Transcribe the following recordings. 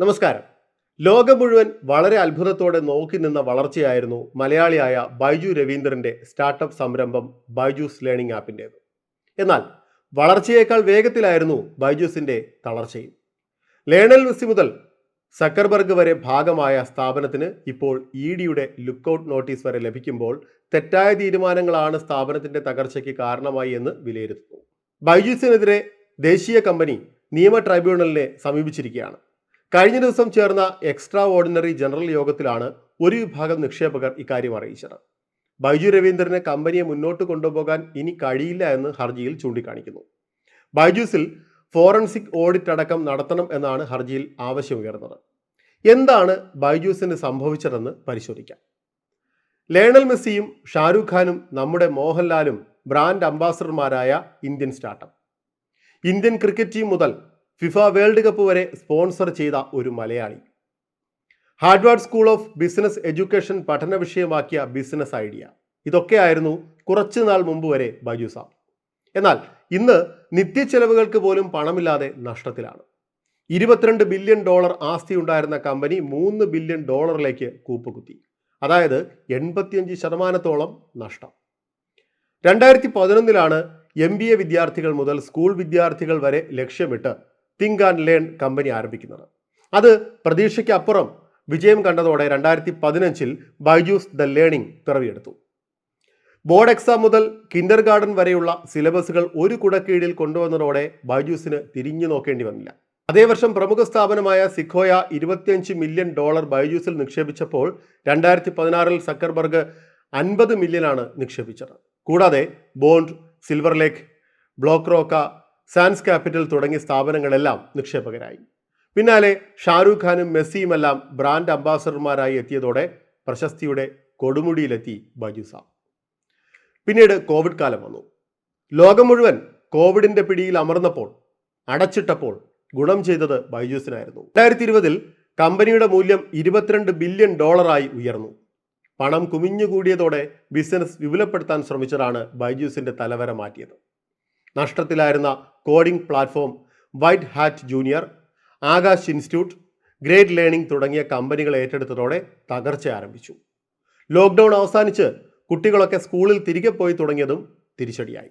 നമസ്കാരം. ലോകം മുഴുവൻ വളരെ അത്ഭുതത്തോടെ നോക്കി നിന്ന വളർച്ചയായിരുന്നു മലയാളിയായ ബൈജു രവീന്ദ്രന്റെ സ്റ്റാർട്ടപ്പ് സംരംഭം ബൈജൂസ് ലേണിംഗ് ആപ്പിന്റേത് എന്നാൽ വളർച്ചയേക്കാൾ വേഗത്തിലായിരുന്നു ബൈജൂസിന്റെ തളർച്ചയും. ലേണൽ മെസ്സി മുതൽ സക്കർബർഗ് വരെ ഭാഗമായ സ്ഥാപനത്തിന് ഇപ്പോൾ ഇ ഡിയുടെ ലുക്കൌട്ട് നോട്ടീസ് വരെ ലഭിക്കുമ്പോൾ തെറ്റായ തീരുമാനങ്ങളാണ് സ്ഥാപനത്തിന്റെ തകർച്ചയ്ക്ക് കാരണമായി എന്ന് വിലയിരുത്തുന്നു. ബൈജൂസിനെതിരെ ദേശീയ കമ്പനി നിയമ ട്രൈബ്യൂണലിനെ സമീപിച്ചിരിക്കുകയാണ്. കഴിഞ്ഞ ദിവസം ചേർന്ന എക്സ്ട്രാ ഓർഡിനറി ജനറൽ യോഗത്തിലാണ് ഒരു വിഭാഗം നിക്ഷേപകർ ഇക്കാര്യം അറിയിച്ചത്. ബൈജു രവീന്ദ്രന് കമ്പനിയെ മുന്നോട്ട് കൊണ്ടുപോകാൻ ഇനി കഴിയില്ല എന്ന് ഹർജിയിൽ ചൂണ്ടിക്കാണിക്കുന്നു. ബൈജൂസിൽ ഫോറൻസിക് ഓഡിറ്റ് അടക്കം നടത്തണം എന്നാണ് ഹർജിയിൽ ആവശ്യമുയർന്നത്. എന്താണ് ബൈജൂസിന് സംഭവിച്ചതെന്ന് പരിശോധിക്കാം. ലേണൽ മെസ്സിയും ഷാരൂഖ് ഖാനും നമ്മുടെ മോഹൻലാലും brand അംബാസഡർമാരായ Indian startup. Indian cricket team മുതൽ ഫിഫ വേൾഡ് കപ്പ് വരെ സ്പോൺസർ ചെയ്ത ഒരു Malayali. Harvard school of business education പഠന വിഷയമാക്കിയ ബിസിനസ് ഐഡിയ. ഇതൊക്കെയായിരുന്നു കുറച്ചു നാൾ മുമ്പ് വരെ ബജുസ എന്നാൽ ഇന്ന് നിത്യ ചെലവുകൾക്ക് പോലും പണമില്ലാതെ നഷ്ടത്തിലാണ്. ഇരുപത്തിരണ്ട് ബില്യൺ ഡോളർ ആസ്തി ഉണ്ടായിരുന്ന കമ്പനി മൂന്ന് ബില്യൺ ഡോളറിലേക്ക് കൂപ്പുകുത്തി. അതായത് എൺപത്തിയഞ്ച് ശതമാനത്തോളം നഷ്ടം. രണ്ടായിരത്തി പതിനൊന്നിലാണ് എം ബി എ വിദ്യാർത്ഥികൾ മുതൽ സ്കൂൾ വിദ്യാർത്ഥികൾ വരെ ലക്ഷ്യമിട്ട് തിങ്ക് ആൻഡ് ലേൺ കമ്പനി ആരംഭിക്കുന്നത്. അത് പ്രതീക്ഷയ്ക്കപ്പുറം വിജയം കണ്ടതോടെ രണ്ടായിരത്തി പതിനഞ്ചിൽ ബൈജൂസ് ദ ലേണിംഗ് പിറവിയെടുത്തു. ബോർഡ് എക്സാം മുതൽ കിൻഡർ ഗാർഡൻ വരെയുള്ള സിലബസുകൾ ഒരു കുടക്കീഴിൽ കൊണ്ടുവന്നതോടെ ബൈജൂസിന് തിരിഞ്ഞു നോക്കേണ്ടി വന്നില്ല. അതേ വർഷം പ്രമുഖ സ്ഥാപനമായ സിഖോയ ഇരുപത്തിയഞ്ച് മില്യൺ ഡോളർ ബൈജൂസിൽ നിക്ഷേപിച്ചപ്പോൾ രണ്ടായിരത്തി പതിനാറിൽ സക്കർബർഗ് അൻപത് മില്യനാണ് നിക്ഷേപിച്ചത്. കൂടാതെ Bond Silver Lake BlackRock Sands Capital തുടങ്ങിയ സ്ഥാപനങ്ങളെല്ലാം നിക്ഷേപകരായി. പിന്നാലെ ഷാരൂഖ് ഖാനും മെസ്സിയുമെല്ലാം ബ്രാൻഡ് അംബാസഡർമാരായി എത്തിയതോടെ പ്രശസ്തിയുടെ കൊടുമുടിയിലെത്തി ബജുസ പിന്നീട് കോവിഡ് കാലം വന്നു. ലോകം മുഴുവൻ കോവിഡിന്റെ പിടിയിൽ അമർന്നപ്പോൾ അടച്ചിട്ടപ്പോൾ ഗുണം ചെയ്തത് ബൈജൂസിനായിരുന്നു. രണ്ടായിരത്തി ഇരുപതിൽ കമ്പനിയുടെ മൂല്യം ഇരുപത്തിരണ്ട് ബില്യൺ ഡോളറായി ഉയർന്നു. പണം കുമിഞ്ഞുകൂടിയതോടെ ബിസിനസ് വിപുലപ്പെടുത്താൻ ശ്രമിച്ചതാണ് ബൈജൂസിന്റെ തലവര മാറ്റിയത്. നഷ്ടത്തിലായിരുന്ന coding platform White Hat Junior Aakash institute Great Learning തുടങ്ങിയ കമ്പനികൾ ഏറ്റെടുത്തതോടെ തകർച്ച ആരംഭിച്ചു. ലോക്ക്ഡൗൺ അവസാനിച്ച് കുട്ടികളൊക്കെ സ്കൂളിൽ തിരികെ പോയി തുടങ്ങിയതും തിരിച്ചടിയായി.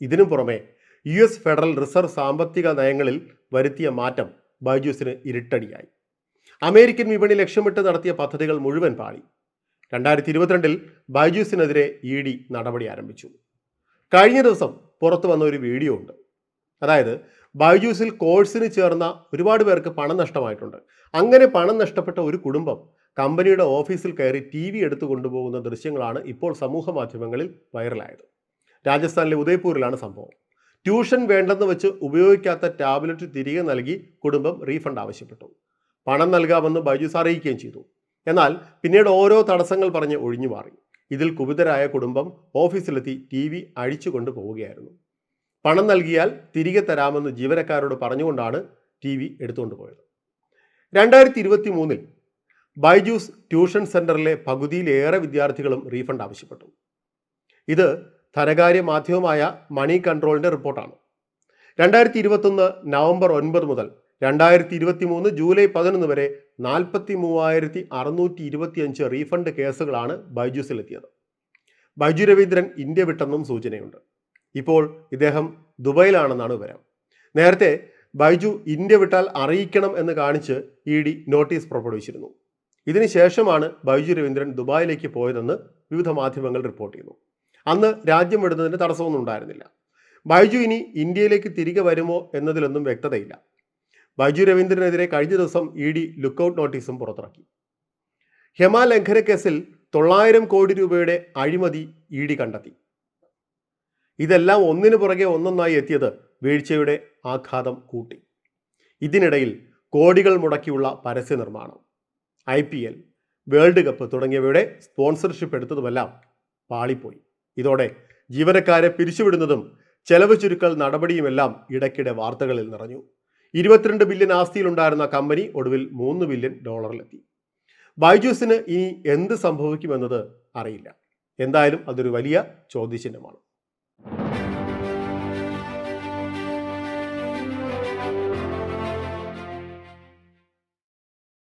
ഇതിനു പുറമെ യു എസ് ഫെഡറൽ റിസർവ് സാമ്പത്തിക നയങ്ങളിൽ വരുത്തിയ മാറ്റം ബൈജൂസിന് ഇരുട്ടടിയായി. അമേരിക്കൻ വിപണി ലക്ഷ്യമിട്ട് നടത്തിയ പദ്ധതികൾ മുഴുവൻ പാളി. രണ്ടായിരത്തി ഇരുപത്തിരണ്ടിൽ ബൈജൂസിനെതിരെ ഇ ഡി നടപടി ആരംഭിച്ചു. കഴിഞ്ഞ ദിവസം പുറത്തു വന്ന ഒരു വീഡിയോ ഉണ്ട്. അതായത് ബൈജൂസിൽ കോഴ്സിന് ചേർന്ന ഒരുപാട് പേർക്ക് പണം നഷ്ടമായിട്ടുണ്ട്. അങ്ങനെ പണം നഷ്ടപ്പെട്ട ഒരു കുടുംബം കമ്പനിയുടെ ഓഫീസിൽ കയറി ടി വി എടുത്തു കൊണ്ടുപോകുന്ന ദൃശ്യങ്ങളാണ് ഇപ്പോൾ സമൂഹ മാധ്യമങ്ങളിൽ വൈറലായത്. രാജസ്ഥാനിലെ ഉദയ്പൂരിലാണ് സംഭവം. ട്യൂഷൻ വേണ്ടെന്ന് വെച്ച് ഉപയോഗിക്കാത്ത ടാബ്ലറ്റ് തിരികെ നൽകി കുടുംബം റീഫണ്ട് ആവശ്യപ്പെട്ടു. പണം നൽകാമെന്ന് ബൈജൂസ് അറിയിക്കുകയും ചെയ്തു. എന്നാൽ പിന്നീട് ഓരോ തടസ്സങ്ങൾ പറഞ്ഞ് ഒഴിഞ്ഞു മാറി ഇതിൽ കുപിതരായ കുടുംബം ഓഫീസിലെത്തി ടി വി അഴിച്ചുകൊണ്ട് പോവുകയായിരുന്നു. പണം നൽകിയാൽ തിരികെ തരാമെന്ന് ജീവനക്കാരോട് പറഞ്ഞുകൊണ്ടാണ് ടി വി എടുത്തുകൊണ്ട് പോയത്. രണ്ടായിരത്തി ഇരുപത്തി മൂന്നിൽ ബൈജൂസ് ട്യൂഷൻ സെന്ററിലെ പകുതിയിലേറെ വിദ്യാർത്ഥികളും റീഫണ്ട് ആവശ്യപ്പെട്ടു. ഇത് ധനകാര്യ മാധ്യമമായ മണി കൺട്രോളിന്റെ റിപ്പോർട്ടാണ്. രണ്ടായിരത്തി ഇരുപത്തൊന്ന് നവംബർ ഒൻപത് മുതൽ രണ്ടായിരത്തി ഇരുപത്തി മൂന്ന് ജൂലൈ പതിനൊന്ന് വരെ നാൽപ്പത്തി മൂവായിരത്തി അറുന്നൂറ്റി ഇരുപത്തിയഞ്ച് റീഫണ്ട് കേസുകളാണ് ബൈജൂസിലെത്തിയത്. ബൈജു രവീന്ദ്രൻ ഇന്ത്യ വിട്ടെന്നും സൂചനയുണ്ട്. ഇപ്പോൾ ഇദ്ദേഹം ദുബൈയിലാണെന്നാണ് വിവരം. നേരത്തെ ബൈജു ഇന്ത്യ വിട്ടാൽ അറിയിക്കണം എന്ന് കാണിച്ച് ഇ ഡി നോട്ടീസ് പുറപ്പെടുവിച്ചിരുന്നു. ഇതിനുശേഷമാണ് ബൈജു രവീന്ദ്രൻ ദുബായിലേക്ക് പോയതെന്ന് വിവിധ മാധ്യമങ്ങൾ റിപ്പോർട്ട് ചെയ്യുന്നു. അന്ന് രാജ്യം വിടുന്നതിന് തടസ്സമൊന്നും ഉണ്ടായിരുന്നില്ല. ബൈജു ഇനി ഇന്ത്യയിലേക്ക് തിരികെ വരുമോ എന്നതിലൊന്നും വ്യക്തതയില്ല. ബൈജു രവീന്ദ്രനെതിരെ കഴിഞ്ഞ ദിവസം ഇ ഡി ലുക്കൌട്ട് നോട്ടീസും പുറത്തിറക്കി. ഹെമ ലംഘന കേസിൽ തൊള്ളായിരം കോടി രൂപയുടെ അഴിമതി ഇ ഡി കണ്ടെത്തി. ഇതെല്ലാം ഒന്നിനു പുറകെ ഒന്നൊന്നായി എത്തിയത് വീഴ്ചയുടെ ആഘാതം കൂട്ടി. ഇതിനിടയിൽ കോടികൾ മുടക്കിയുള്ള പരസ്യ നിർമ്മാണം I P L World Cup തുടങ്ങിയവയുടെ സ്പോൺസർഷിപ്പ് എടുത്തതുമെല്ലാം പാളിപ്പോയി. ഇതോടെ ജീവനക്കാരെ പിരിച്ചുവിടുന്നതും ചെലവ് ചുരുക്കൽ നടപടിയുമെല്ലാം ഇടയ്ക്കിടെ വാർത്തകളിൽ നിറഞ്ഞു. ഇരുപത്തിരണ്ട് ബില്യൺ ആസ്തിയിലുണ്ടായിരുന്ന കമ്പനി ഒടുവിൽ മൂന്ന് ബില്യൺ ഡോളറിലെത്തി. ബൈജൂസിന് ഇനി എന്ത് സംഭവിക്കുമെന്നത് അറിയില്ല. എന്തായാലും അതൊരു വലിയ ചോദ്യചിഹ്നമാണ്.